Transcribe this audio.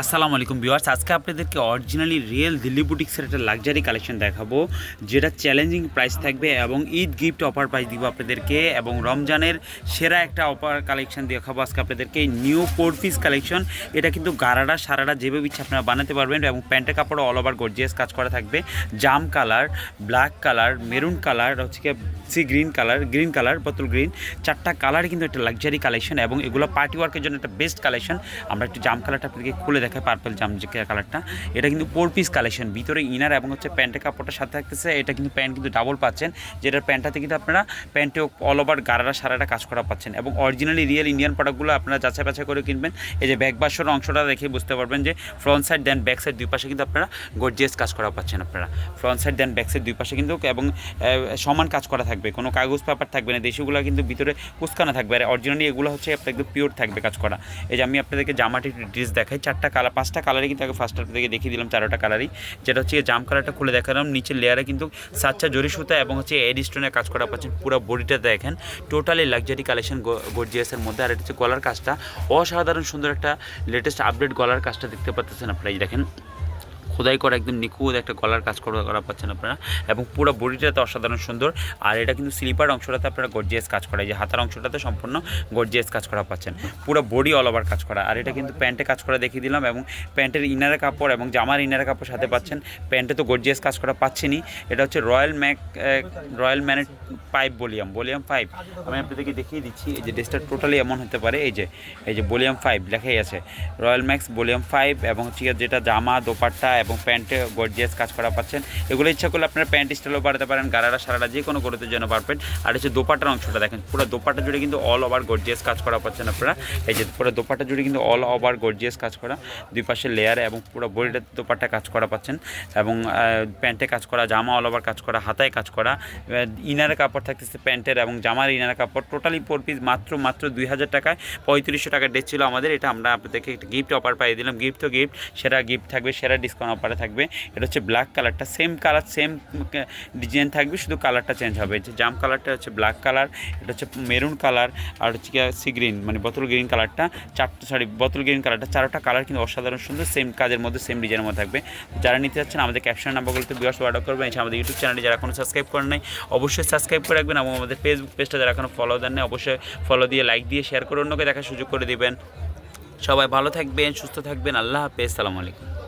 আসসালামু আলাইকুম ভিউয়ার্স, আজকে আপনাদেরকে অরিজিনালি রিয়েল দিল্লি বুটিক্সের একটা লাক্সারি কালেকশন দেখাবো, যেটা চ্যালেঞ্জিং প্রাইস থাকবে এবং ঈদ গিফট অফার প্রাইস দিব আপনাদেরকে এবং রমজানের সেরা একটা অফার কালেকশন দেখাবো আজকে আপনাদেরকে নিউ ফোর পিস কালেকশন এটা কিন্তু গারাডা সারাডা যেভাবে ইচ্ছা আপনারা বানাতে পারবেন এবং প্যান্টের কাপড় অল ওভার গর্জিয়াস কাজ করা থাকবে। জাম colour black colour maroon colour হচ্ছে sea green colour green colour বোতল গ্রিন চারটা কালার কিন্তু একটা লাক্সারি কালেকশন এবং এগুলো পার্টি ওয়ার্কের জন্য একটা বেস্ট কালেকশন আমরা একটু জাম কালারটা আপনাদেরকে খুলে দেখাই পার্পল জাম কালারটা এটা কিন্তু ফোর পিস কালেকশন ভিতরে ইনার এবং হচ্ছে প্যান্টের কাপড়টার সাথে থাকতেছে। এটা কিন্তু প্যান্ট কিন্তু ডাবল পাচ্ছেন। যেটার প্যান্টটাতে কিন্তু আপনারা প্যান্টে অল ওভার গারারা সারাটা কাজ করা পাচ্ছেন এবং অরিজিনালি রিয়েল ইন্ডিয়ান প্রোডাক্টগুলো আপনারা যাচাই বাছাই করে কিনবেন। এই যে ব্যাক বাসর অংশটা দেখে বুঝতে পারবেন যে front side then back side দুই পাশে কিন্তু আপনারা গর্জিয়াস কাজ করা পাচ্ছেন আপনারা। Front side then back side দুই পাশে কিন্তু এবং সমান কাজ করা থাকবে। কোনো কাগজ পেপার থাকবে না, দেশিগুলো কিন্তু ভিতরে কুচকানো থাকবে। আর অরিজিনালি এগুলো হচ্ছে আপনার একদম পিওর থাকবে কাজ করা। এই যে আমি আপনাদেরকে জামাটি ড্রেস দেখাই, চারটা কালার পাঁচটা কালারই কিন্তু আগে ফার্স্ট আপনাদেরকে দেখিয়ে দিলাম, চারোটা কালারই যেটা হচ্ছে জাম কালারটা খুলে দেখালাম, নিচের লেয়ারে কিন্তু সাচ্চা জরি সুতা এবং হচ্ছে এড স্টোনের কাজ করা পাচ্ছেন, পুরো বডিটা দেখেন। টোটালি লাক্সারি কালেকশন গর্জিয়াসের মধ্যে। আর এটা হচ্ছে গলার কাজটা। অসাধারণ সুন্দর একটা লেটেস্ট আপডেট গলার কাজটা দেখতে পাচ্ছেন আপনারা, এই দেখেন। খোদাই করা একদম নিখুঁত একটা গলার কাজ করা করা পাচ্ছেন আপনারা। এবং পুরো বডিটাতে অসাধারণ সুন্দর। আর এটা কিন্তু স্লিপার অংশটাতে আপনারা গর্জিয়াস কাজ করা। যে হাতার অংশটাতে সম্পূর্ণ গর্জিয়াস কাজ করা পাচ্ছেন। পুরো বডি অল ওভার কাজ করা। আর এটা কিন্তু প্যান্টে কাজ করা দেখিয়ে দিলাম এবং প্যান্টের ইনারের কাপড় এবং জামার ইনারের কাপড় সাথে পাচ্ছেন। প্যান্টে তো গর্জিয়াস কাজ করা পাচ্ছেনই। এটা হচ্ছে রয়্যাল ম্যাক রয়্যাল ম্যানের পাইপ বলিয়াম বলিয়াম পাইপ আমি আপনাদেরকে দেখিয়ে দিচ্ছি, এই যে ড্রেসটা টোটালি এমন হতে পারে। এই যে এই যে বলিয়াম ফাইভ লেখাই আছে। রয়্যাল ম্যাক্স বলিয়াম ফাইভ এবং হচ্ছে যেটা জামা, দোপাট্টা এবং প্যান্টে গর্জিয়াস কাজ করা পাচ্ছেন। এগুলো ইচ্ছা করলে আপনারা প্যান্ট স্টাইলও বাড়াতে পারেন, গারারা, সারারা, যে কোনো গরুতে জন্য পারবেন। আর হচ্ছে দোপাটার অংশটা দেখেন, পুরো দোপাটা জুড়ে কিন্তু অল ওভার গর্জিয়াস কাজ করা পাচ্ছেন আপনারা। এই যে পুরো দোপাটা জুড়ে কিন্তু অল ওভার গর্জিয়াস কাজ করা, দুই পাশে লেয়ারে এবং পুরো বডিটা দোপাট্টা কাজ করা পাচ্ছেন। এবং প্যান্টে কাজ করা, জামা অল ওভার কাজ করা, হাতায় কাজ করা ইনারের কাপড় থাকতেছে প্যান্টের এবং জামার ইনারের কাপড় টোটালি ফোর পিস মাত্র মাত্র দুই হাজার টাকায়, পঁয়ত্রিশশো টাকার ড্রেস ছিল আমাদের। এটা আমরা আপনাদেরকে একটা গিফট অফার পাইয়ে দিলাম। গিফট তো গিফট সেরা গিফট থাকবে, সেরা ডিসকাউন্ট অফারে থাকবে। এটা হচ্ছে ব্ল্যাক কালারটা সেম কালার সেম ডিজাইন থাকবে, শুধু কালারটা চেঞ্জ হবে। যে জাম কালারটা হচ্ছে ব্ল্যাক কালার এটা হচ্ছে মেরুন কালার আর হচ্ছে সি গ্রিন মানে বোতল গ্রিন কালারটা চারটা সরি বোতল গ্রিন কালারটা চারটা কালার কিন্তু অসাধারণ সুন্দর সেম কাজের মধ্যে সেম ডিজাইনের মধ্যে থাকবে। যারা নিতে চাচ্ছেন আমাদের ক্যাপশন নাম্বারগুলোতে বিয়ার্স অর্ডার করবেন। এছাড়া আমাদের ইউটিউব চ্যানেলে যারা এখনও সাবস্ক্রাইব করেন নাই, অবশ্যই সাবস্ক্রাইব করে রাখবেন এবং আমাদের ফেসবুক পেজটা যারা এখনও ফলো দেন নাই, অবশ্যই ফলো দিয়ে লাইক দিয়ে শেয়ার করে অন্যকে দেখার সুযোগ করে দিবেন। সবাই ভালো থাকবেন, সুস্থ থাকবেন। আল্লাহ হাফেজ। সালামু আলাইকুম।